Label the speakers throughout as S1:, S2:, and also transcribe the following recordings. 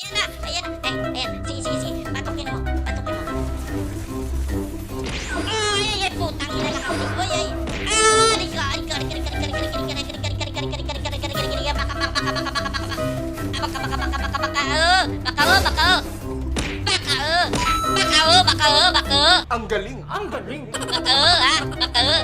S1: Ayan na! Ayan na! Eh, ayan. Sige, sige, sige. Patukin mo. Patukin mo. Ay, ay, ay. Putang ina lang ako. Ay, ay. Ah! Rika, rika, rika, rika, rika, rika, rika, rika, rika, rika, rika, rika, rika, rika, rika, rika, rika. Baka, baka, baka, baka, baka, baka, baka. Ah, baka, baka, baka, baka. Oh, baka, oh, baka, oh. Baka, oh. Baka, oh, baka, oh, baka, oh.
S2: Ang galing, ang galing.
S1: Baka, oh, ha? Baka, oh,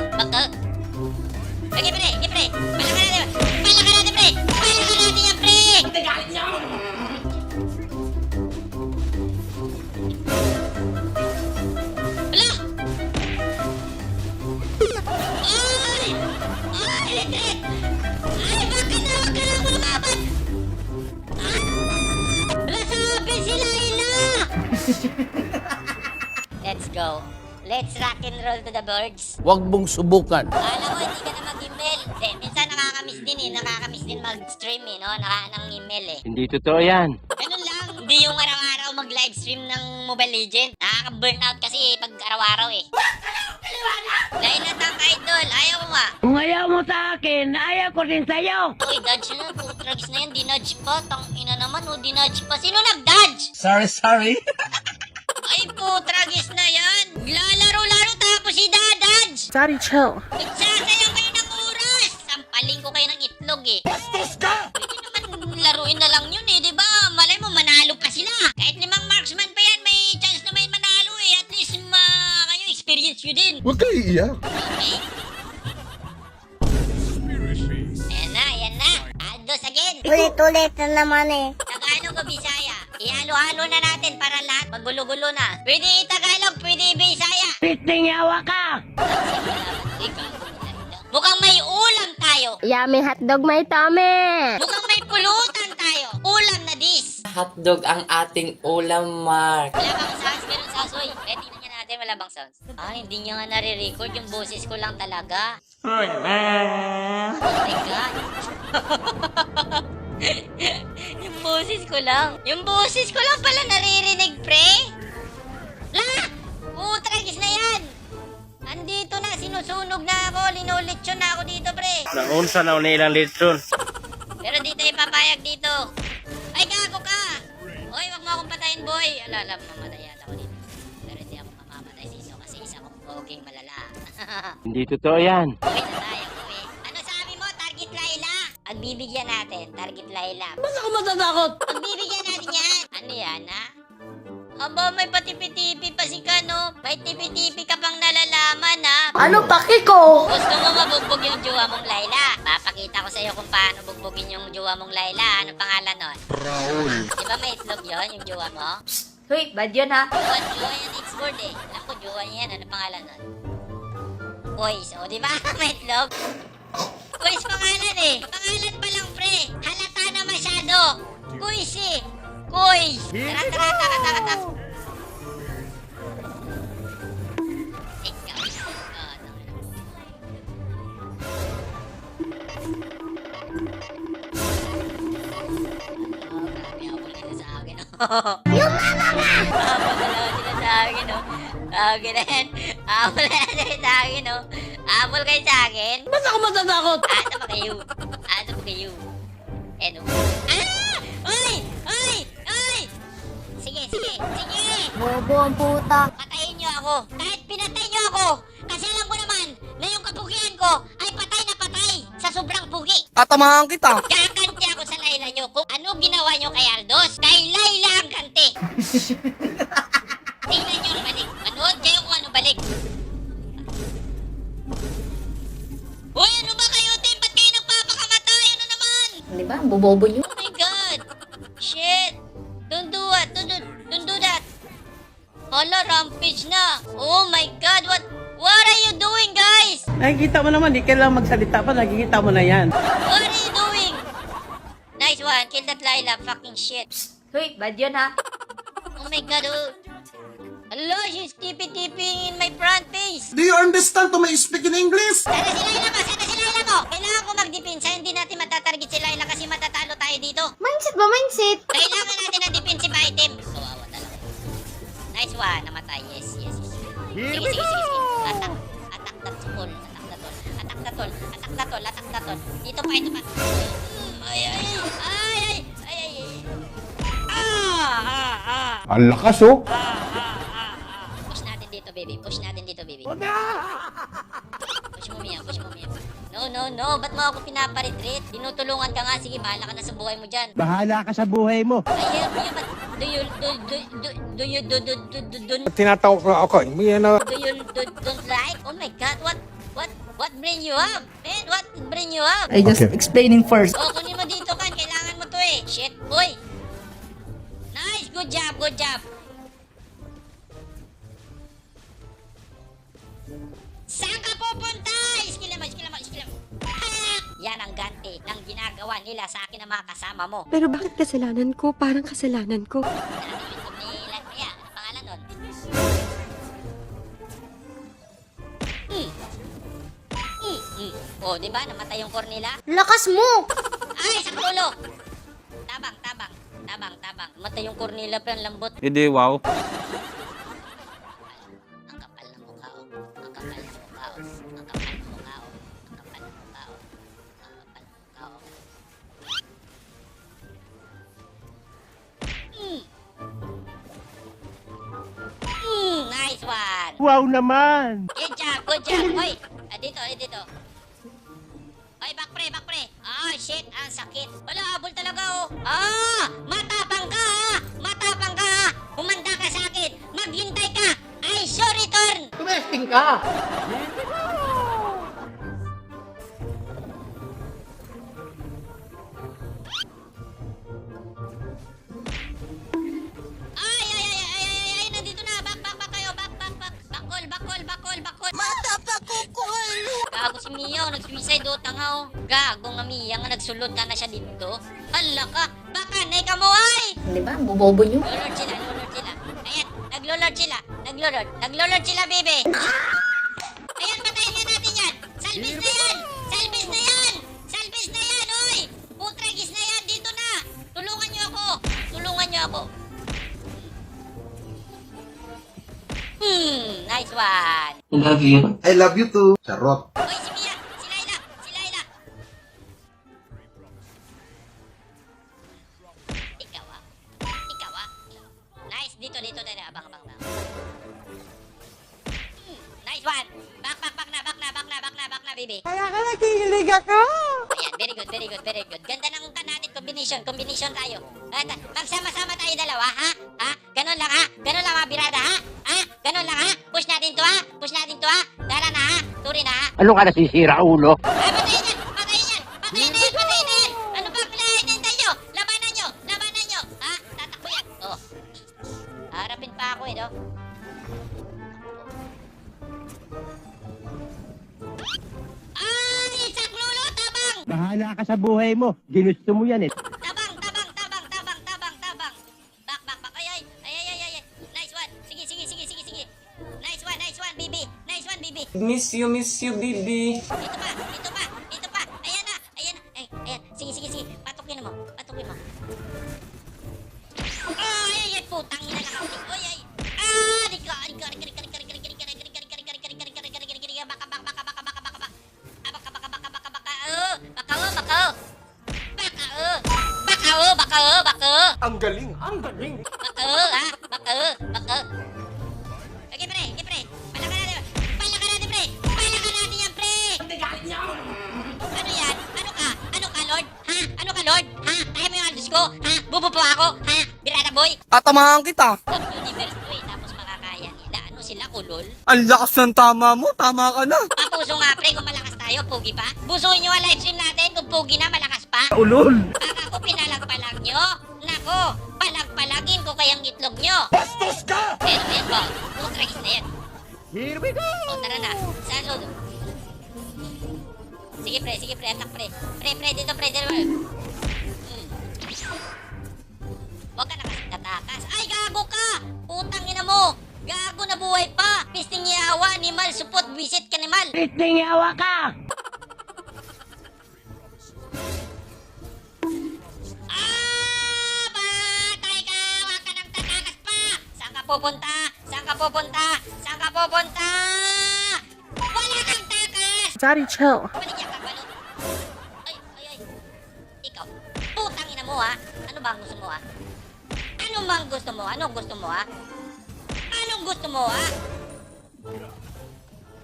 S1: Let's go. Let's rock and roll to the birds.
S3: Huwag mong subukan.
S1: Alam mo, hindi ka na mag-email. Eh, minsan nakakamiss din eh. Nakakamiss din mag-stream eh, no? Naka ng email eh.
S3: Hindi totoo yan.
S1: Ganun lang. Hindi yung araw-araw mag-livestream ng Mobile Legend. Nakaka-burnout kasi pag araw-araw eh. Laila Tank Idol, ayaw mo nga.
S4: Kung ayaw mo sa akin, ayaw ko rin sa'yo.
S1: Uy, dodge na. Putragis na yan. Dinudge pa. Tang ina naman, oh. Dinudge pa. Sino nag-dodge?
S3: Sorry, sorry.
S1: Putragis na yan. Lalaro-laro tapos si Dadadge.
S4: Sorry, chill.
S1: Nagsasayaw kayo ng oras. Sampaling ko kayo ng itlog eh.
S2: Bastos ka!
S1: Pwede naman laruin na lang yun eh, di ba? Malay mo, manalo pa sila. Kahit limang marksman pa yan, may chance na may manalo eh. At least ma kayo experience nyo din.
S2: Huwag kayo iiyak.
S1: Okay? Ayan na, ayan na. Ados again.
S4: Ulit-ulit na naman eh.
S1: Tagalog o Bisaya. Ihalo-halo na natin para lahat magulo-gulo na. Pwede Tagalog, pwede Bisaya.
S4: Pisting yawa ka!
S1: Mukhang may ulam tayo.
S4: Yummy hotdog may tame!
S1: Mukhang may pulutan tayo. Ulam na dis.
S5: Hotdog ang ating ulam, Mark.
S1: Wala bang sounds? Meron sounds, uy. Eh, tingnan niya natin, wala bang sounds? Ah, hindi niya nga nare-record. Yung boses ko lang talaga. Oh my God. yung boses ko lang. Yung boses ko lang pala naririnig, pre. La! Putragis na yan! Andito na, sinusunog na ako. Linulitsyon na ako dito, pre.
S3: Naunsa na ilang litron.
S1: Pero dito ipapayag dito. Ay, gago ka! Hoy, wag mo akong patayin, boy. Ala, alam, mamatay yata ako dito. Pero hindi ako mamamatay dito kasi isa kong poging malala.
S3: Hindi totoo yan.
S1: Na tayo, Laila? Pagbibigyan natin, target Laila. Ba't ako matatakot? Pagbibigyan natin yan. Ano yan, ha? Aba, may patipi-tipi pa si Kano. May tipi-tipi ka pang nalalaman, ha?
S4: Ano paki ko?
S1: Gusto mo mabugbog yung jowa mong Laila? Papakita ko sa iyo kung paano bugbogin yung jowa mong Laila. Ano pangalan nun?
S2: Raul.
S1: Di ba may itlog yon yung jowa mo?
S4: Hoy, bad yun ha?
S1: Jowa, jowa yan X-word eh. Ako, jowa niya yan. Ano pangalan nun? Boys, o di ba? may itlog? Quiz pangalan eh. Pangalan pa lang, pre. Halata na masyado. Quiz eh. Quiz. Tara, tara, tara, tara, tara. Yung mama ka! Mama ka lang sa akin, no? Akin na yan. Sa akin, oh. no? Habol kayo sa akin. Ba't ako matatakot? Ano ba kayo? Ano ba kayo? Ano? Ah! Ay! Ay! Ay! Sige, sige, sige!
S4: Bobo ang puta.
S1: Patayin niyo ako. Kahit pinatay niyo ako. Kasi alam ko naman na yung kapugian ko ay patay na patay sa sobrang pugi.
S5: Tatamahan kita.
S1: Kakanti ako sa Layla nyo kung ano ginawa nyo kay Aldos. Kay Layla ang kanti. ba?
S4: Bobobo nyo.
S1: Oh my God! Shit! Don't do it! Don't do, don't do that! Hala, rampage na! Oh my God! What What are you doing, guys?
S6: Nakikita mo naman, di kailangan magsalita pa, nakikita mo na yan.
S1: What are you doing? Nice one. Kill that Lila. Fucking shit.
S4: Hoy, bad yun ha?
S1: Oh my God, oh. Hello, she's tipi-tipping in my front face.
S2: Do you understand to my speak in English?
S1: Sana si Layla Here sige, we go! sige, sige. Atak. Atak the tol. Atak the tol. Atak the tol. Atak the tol. Atak the. Dito pa, ito pa. Ay, ay, ay, ay, ay, ay, ay. Ah, ah, ah.
S2: Ang lakas oh.
S1: Push natin dito, baby. Push natin dito, baby. Push mo, Mia. Push mo, Mia. No, no, no. Ba't mo ako pinaparetreat? Tinutulungan ka nga. Sige, bahala ka na sa buhay mo dyan.
S3: Bahala ka sa buhay mo.
S1: Ay, you, you, but do you, do, do, do, do you, do, do, do, do, do,
S2: Tinatawag na ako. Hindi na.
S1: do you, do, don't like? Oh my God, what, what, what bring you up? Man, what bring you up?
S5: I just explaining first.
S1: Oh, kunin mo dito kan. Kailangan mo to eh. Shit, boy. Nice, good job, good job. Yan ang ganti ng ginagawa nila sa akin ng mga kasama mo.
S7: Pero bakit kasalanan ko? Parang kasalanan ko.
S1: Ano yung YouTube ni Latria? Ano pangalan nun? Mm. Mm, mm. Oh, di ba? Namatay yung Cornela?
S4: Lakas mo!
S1: Ay, sa ulo! Tabang, tabang, tabang, tabang. Matay yung Cornelia pero ang lambot.
S3: Hindi, wow. Wow naman!
S1: Good job, good job. Hoy, ah, dito, eh, dito. Hoy, back pre, back pre. Ah, shit, ang sakit. Wala, habol talaga, oh. Ah, matapang ka, ah. Matapang ka, ah. Humanda ka sa akin. Maghintay ka. I shall return.
S6: Tumesting ka!
S1: Si Mia, oh. Nag-suicide. Tanga, oh. Gago nga Mia, nga nagsulod ka na siya dito. Hala ka. Baka, nay ka mo, ay.
S4: Di ba? Bobobo nyo.
S1: Lolord sila, lolord sila. Ayan, naglolord sila. Naglolord. Naglolord sila, baby. Ayan, patayin na natin yan. Salvis na yan. Salvis na yan. Salvis na yan, oy. Putragis na yan. Dito na. Tulungan niyo ako. Tulungan niyo ako. Hmm, nice one.
S5: Love you.
S2: I love you too. Charot.
S1: Dito, dito, dito. Abang, abang, abang. Hmm, nice one. Back, back, back na, back na, back na, back na, back na, baby.
S6: Kaya ka nagkikilig ako!
S1: Ayan, very good, very good, very good. Ganda ng kan natin combination, combination tayo. At magsama-sama tayo dalawa, ha? Ha? Ganon lang, ha? Ganon lang, mga birada, ha? Ha? Ganon lang, ha? Push natin to, ha? Push natin to, ha? Dala na, ha? Turi na, ha?
S3: Ano ka nasisira, ulo?
S1: Ay,
S3: Bahala ka sa buhay mo. Ginusto mo yan eh.
S1: Tabang! Tabang! Tabang! Tabang! Tabang! Tabang! Back! Back! Back! Ay! Ay! Ay! Ay! Ay! Ay! Nice one! Sige! Sige! Sige! Sige! Sige! Nice one! Nice one, baby! Nice one, baby!
S5: Miss you, miss you, baby.
S1: Dito pa!
S2: Ang galing.
S1: Baka! Ha? Baka! Baka! Okay, pre! Okay, pre! Palakan natin! Palakan natin, pre! Palakan natin yan, pre! Ano yan? Ano ka? Ano ka, Lord? Ha? Ano ka, Lord? Ha? Kaya mo yung aldos ko? Ha? Bubo po ako? Ha? Birada boy?
S5: Tatamahan kita.
S1: Top universe to eh, tapos makakaya nila. Ano sila, kulol?
S5: Ang lakas ng tama mo. Tama ka na.
S1: Papuso nga, pre, kung malakas tayo, pugi pa. Busuin nyo ang livestream natin kung pugi na, malakas pa.
S3: Ulol!
S1: Kayang itlog nyo.
S2: Bastos ka!
S1: Pero yan ba? Putragis na yan.
S3: Here we go!
S1: O, tara na. Saan? Sige, pre. Sige, pre. Atak, pre. Pre, pre. Dito, pre. Dito, pre. Hmm. Huwag ka na kasi tatakas. Ay, gago ka! Putang ina mo! Gago na buhay pa! Pisting yawa, animal, supot, visit ka, animal!
S3: Pisting yawa ka!
S1: Pupunta? Saan ka pupunta? Saan ka pupunta? Wala kang takas!
S7: Daddy, chill.
S1: Paligyan ka, balot. Ay, ay, ay. Ikaw, putang ina mo ha. Ano ba ang gusto mo ha? Ano bang gusto mo? Anong gusto mo, ha? Anong gusto mo, ha?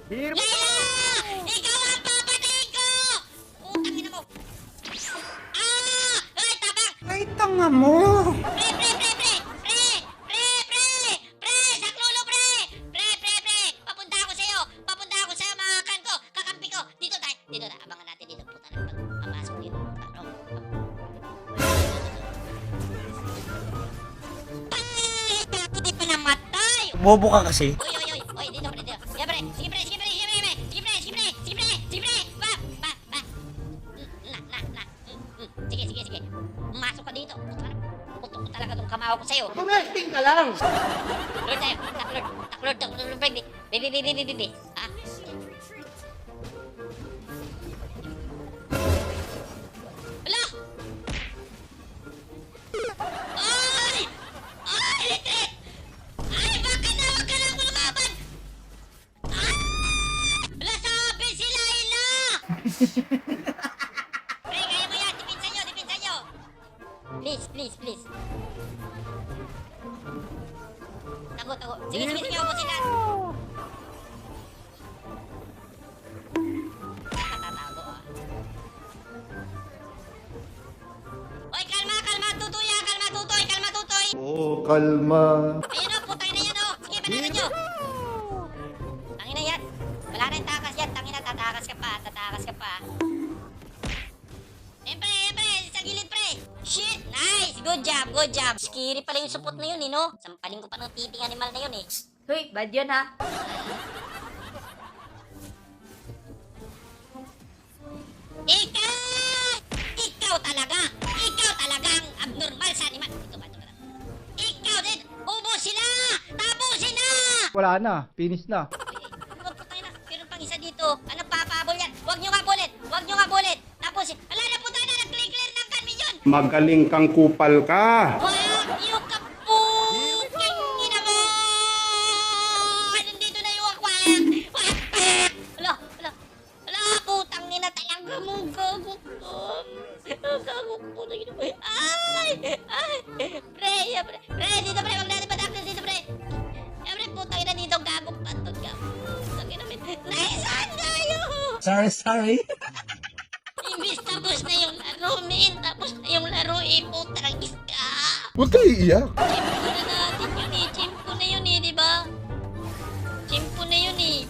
S3: Here we
S1: Layla! Ikaw ang papatayin ko! Utang ina mo! Ah! Ay, tabang!
S2: Ay, tanga mo!
S1: Pre! Pre!
S5: Bobo ka kasi.
S1: Uy, uy, uy! Uy, dito, pre, dito! Sige, pre! Sige, pre! Sige, pre! Sige, pre! Sige, pre! Sige, pre! Sige, pre! Sige, pre! Pa! Pa! Pa! Na, na, na! Sige, sige, sige! Masok ka dito! Puta na! Putok ko talaga tong kamao ko sa'yo!
S6: Tumesting ka lang.
S1: Lord tayo. Tak Lord. Tak Lord. Tak Lord. Baby. Baby, baby, baby, Tago, tago. Sige, sige, sige, upo sila. Nakatatago, ah. Oy, kalma, kalma, tutoy, ah, kalma, tutoy, kalma, tutoy.
S2: Oh, kalma.
S1: Ayun, Good job, good job. Scary pala yung supot na yun, eh, no? Sampaling ko pa ng titing animal na yun, eh.
S4: Uy, bad yun ha.
S1: Ikaw! Ikaw talaga! Ikaw talaga ang abnormal sa animal. Ito ba, ito ba? Ikaw din! Ubos sila! Tapusin na!
S3: Wala na. Finish na.
S1: Na. Meron pang isa dito. Ano papabol yan? Huwag nyo nga bullet! Huwag nyo nga bullet! Tapusin. Ala na puta na! Nag-clear ng kanmin yun!
S2: Magaling kang kupal ka.
S1: Huwag nyo kapuking ina mo! Nandito na yung aquarium! Ala! Ala! Ala! Putang ina talaga mo! Gago ko! Gago! Ay! Ay! Pre! Pre! Pre! Dito pre! Padaklas dito pre! Pre! Putang ina dito! Gago ka! Putang ina min! Naisan!
S5: Sorry, sorry.
S2: Huwag kayo iiyak.
S1: Chimpo na natin yun eh. Chimpo na yun eh, di ba? Na yun eh.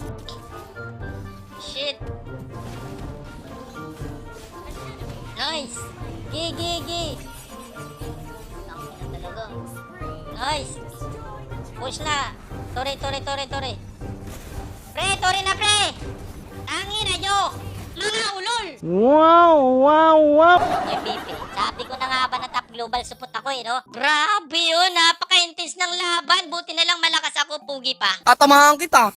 S1: Shit. Nice. Tangin na talaga. Nice. Push na. Tore, tore, tore, tore. Pre, tore na pre. Tangin na yo. Mga ulol.
S3: Wow, wow, wow.
S1: MVP. Sabi ko na nga ba na global support ako eh, no? Grabe yun, napaka-intense ng laban. Buti na lang malakas ako, pugi pa.
S5: Tatamahan kita.